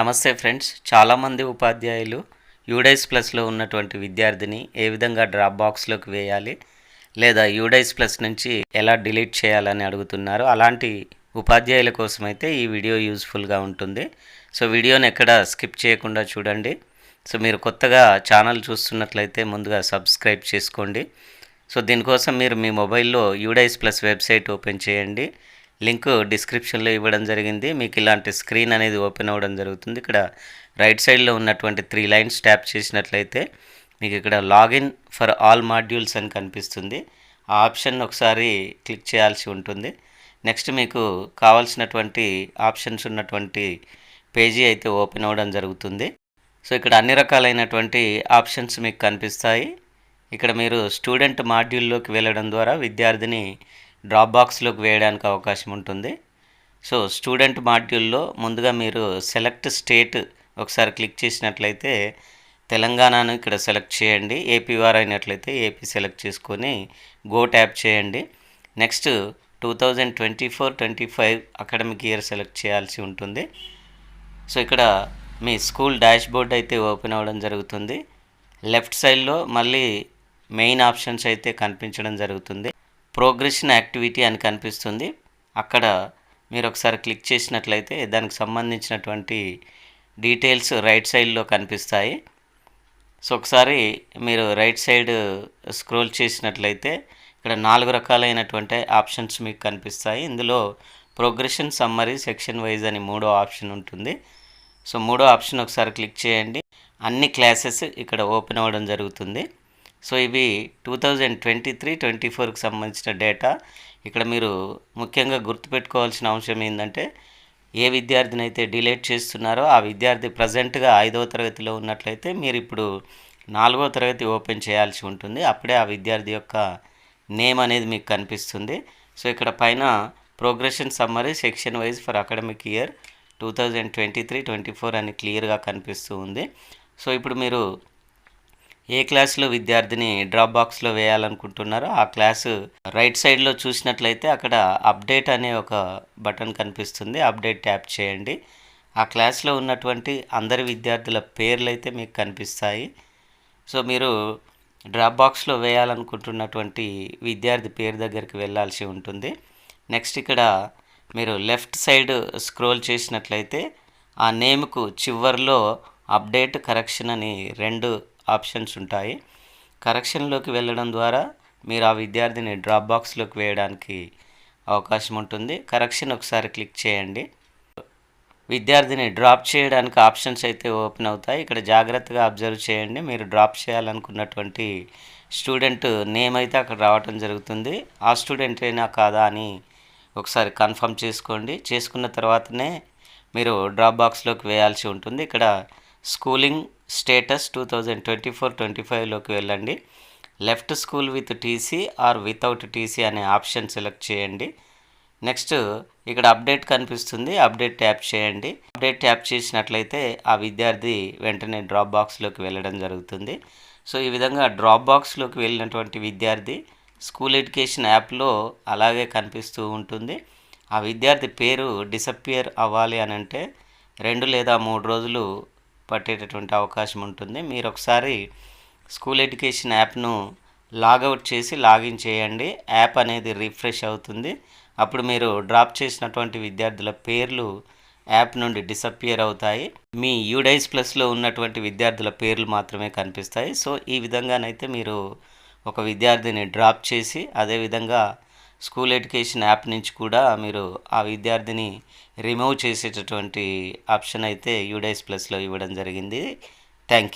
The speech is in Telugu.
నమస్తే ఫ్రెండ్స్. చాలామంది ఉపాధ్యాయులు యూడైస్ ప్లస్లో ఉన్నటువంటి విద్యార్థిని ఏ విధంగా డ్రాప్ బాక్స్లోకి వేయాలి లేదా యూడైస్ ప్లస్ నుంచి ఎలా డిలీట్ చేయాలని అడుగుతున్నారు. అలాంటి ఉపాధ్యాయుల కోసం అయితే ఈ వీడియో యూస్ఫుల్గా ఉంటుంది. సో వీడియోని ఎక్కడ స్కిప్ చేయకుండా చూడండి. సో మీరు కొత్తగా ఛానల్ చూస్తున్నట్లయితే ముందుగా సబ్స్క్రైబ్ చేసుకోండి. సో దీనికోసం మీరు మీ మొబైల్లో యూడైస్ ప్లస్ వెబ్సైట్ ఓపెన్ చేయండి. లింక్ డిస్క్రిప్షన్లో ఇవ్వడం జరిగింది. మీకు ఇలాంటి స్క్రీన్ అనేది ఓపెన్ అవ్వడం జరుగుతుంది. ఇక్కడ రైట్ సైడ్లో ఉన్నటువంటి త్రీ లైన్స్ ట్యాప్ చేసినట్లయితే మీకు ఇక్కడ లాగిన్ ఫర్ ఆల్ మాడ్యూల్స్ అని కనిపిస్తుంది. ఆ ఆప్షన్ ఒకసారి క్లిక్ చేయాల్సి ఉంటుంది. నెక్స్ట్ మీకు కావాల్సినటువంటి ఆప్షన్స్ ఉన్నటువంటి పేజీ అయితే ఓపెన్ అవ్వడం జరుగుతుంది. సో ఇక్కడ అన్ని రకాలైనటువంటి ఆప్షన్స్ మీకు కనిపిస్తాయి. ఇక్కడ మీరు స్టూడెంట్ మాడ్యూల్లోకి వెళ్ళడం ద్వారా విద్యార్థిని డ్రాప్ బాక్స్లోకి వేయడానికి అవకాశం ఉంటుంది. సో స్టూడెంట్ మాడ్యూల్లో ముందుగా మీరు సెలెక్ట్ స్టేట్ ఒకసారి క్లిక్ చేసినట్లయితే తెలంగాణను ఇక్కడ సెలెక్ట్ చేయండి. ఏపీ వారు అయినట్లయితే ఏపీ సెలెక్ట్ చేసుకొని గో ట్యాప్ చేయండి. Next two thousand twenty four twenty five academic year select చేయాల్సి ఉంటుంది. సో ఇక్కడ మీ స్కూల్ డాష్ బోర్డ్ అయితే ఓపెన్ అవ్వడం జరుగుతుంది. లెఫ్ట్ సైడ్లో మళ్ళీ మెయిన్ ఆప్షన్స్ అయితే కనిపించడం జరుగుతుంది. ప్రోగ్రెషన్ యాక్టివిటీ అని కనిపిస్తుంది. అక్కడ మీరు ఒకసారి క్లిక్ చేసినట్లయితే దానికి సంబంధించినటువంటి డీటెయిల్స్ రైట్ సైడ్లో కనిపిస్తాయి. సో ఒకసారి మీరు రైట్ సైడ్ స్క్రోల్ చేసినట్లయితే ఇక్కడ నాలుగు రకాలైనటువంటి ఆప్షన్స్ మీకు కనిపిస్తాయి. ఇందులో ప్రోగ్రెషన్ సమ్మరీ సెక్షన్ వైజ్ అని మూడో ఆప్షన్ ఉంటుంది. సో మూడో ఆప్షన్ ఒకసారి క్లిక్ చేయండి. అన్ని క్లాసెస్ ఇక్కడ ఓపెన్ అవ్వడం జరుగుతుంది. సో ఇవి two thousand twenty three twenty ఫోర్కి సంబంధించిన డేటా ఇక్కడ మీరు ముఖ్యంగా గుర్తుపెట్టుకోవాల్సిన అంశం ఏంటంటే ఏ విద్యార్థిని అయితే డిలేట్ చేస్తున్నారో ఆ విద్యార్థి ప్రజెంట్గా ఐదవ తరగతిలో ఉన్నట్లయితే మీరు ఇప్పుడు నాలుగో తరగతి ఓపెన్ చేయాల్సి ఉంటుంది. అప్పుడే ఆ విద్యార్థి యొక్క నేమ్ అనేది మీకు కనిపిస్తుంది. సో ఇక్కడ పైన progression summary section wise for academic year two thousand twenty three twenty four అని క్లియర్గా కనిపిస్తూ ఉంది. సో ఇప్పుడు మీరు ఏ క్లాస్లో విద్యార్థిని డ్రాప్ బాక్స్లో వేయాలనుకుంటున్నారో ఆ క్లాసు రైట్ సైడ్లో చూసినట్లయితే అక్కడ అప్డేట్ అనే ఒక బటన్ కనిపిస్తుంది. అప్డేట్ ట్యాప్ చేయండి. ఆ క్లాస్లో ఉన్నటువంటి అందరి విద్యార్థుల పేర్లు అయితే మీకు కనిపిస్తాయి. సో మీరు డ్రాప్ బాక్స్లో వేయాలనుకుంటున్నటువంటి విద్యార్థి పేరు దగ్గరికి వెళ్ళాల్సి ఉంటుంది. నెక్స్ట్ ఇక్కడ మీరు లెఫ్ట్ సైడ్ స్క్రోల్ చేసినట్లయితే ఆ నేమ్కు చివరిలో అప్డేట్ కరెక్షన్ అని రెండు ఆప్షన్స్ ఉంటాయి. కరెక్షన్లోకి వెళ్ళడం ద్వారా మీరు ఆ విద్యార్థిని డ్రాప్ బాక్స్లోకి వేయడానికి అవకాశం ఉంటుంది. కరెక్షన్ ఒకసారి క్లిక్ చేయండి. విద్యార్థిని డ్రాప్ చేయడానికి ఆప్షన్స్ అయితే ఓపెన్ అవుతాయి. ఇక్కడ జాగ్రత్తగా అబ్జర్వ్ చేయండి. మీరు డ్రాప్ చేయాలనుకున్నటువంటి స్టూడెంట్ నేమ్ అయితే అక్కడ రావటం జరుగుతుంది. ఆ స్టూడెంట్ అయినా కాదా అని ఒకసారి కన్ఫర్మ్ చేసుకోండి. చేసుకున్న తర్వాతనే మీరు డ్రాప్ బాక్స్లోకి వేయాల్సి ఉంటుంది. ఇక్కడ schooling status two thousand twenty four twenty ఫైవ్లోకి వెళ్ళండి. Left school with TC or without TC అనే ఆప్షన్ సెలెక్ట్ చేయండి. నెక్స్ట్ ఇక్కడ అప్డేట్ కనిపిస్తుంది. అప్డేట్ ట్యాప్ చేయండి. అప్డేట్ ట్యాప్ చేసినట్లయితే ఆ విద్యార్థి వెంటనే డ్రాప్ బాక్స్లోకి వెళ్ళడం జరుగుతుంది. సో ఈ విధంగా డ్రాప్ బాక్స్లోకి వెళ్ళినటువంటి విద్యార్థి స్కూల్ ఎడ్యుకేషన్ యాప్లో అలాగే కనిపిస్తూ ఉంటుంది. ఆ విద్యార్థి పేరు డిసప్పియర్ అవ్వాలి అని అంటే రెండు లేదా మూడు రోజులు పట్టేటటువంటి అవకాశం ఉంటుంది. మీరు ఒకసారి స్కూల్ ఎడ్యుకేషన్ యాప్ను లాగౌట్ చేసి లాగిన్ చేయండి. యాప్ అనేది రిఫ్రెష్ అవుతుంది. అప్పుడు మీరు డ్రాప్ చేసినటువంటి విద్యార్థుల పేర్లు యాప్ నుండి డిసప్పియర్ అవుతాయి. మీ యూడైస్ ప్లస్లో ఉన్నటువంటి విద్యార్థుల పేర్లు మాత్రమే కనిపిస్తాయి. సో ఈ విధంగానైతే మీరు ఒక విద్యార్థిని డ్రాప్ చేసి అదేవిధంగా స్కూల్ ఎడ్యుకేషన్ యాప్ నుంచి కూడా మీరు ఆ విద్యార్థిని రిమూవ్ చేసేటటువంటి ఆప్షన్ అయితే యూడైస్ ప్లస్లో ఇవ్వడం జరిగింది. Thank you.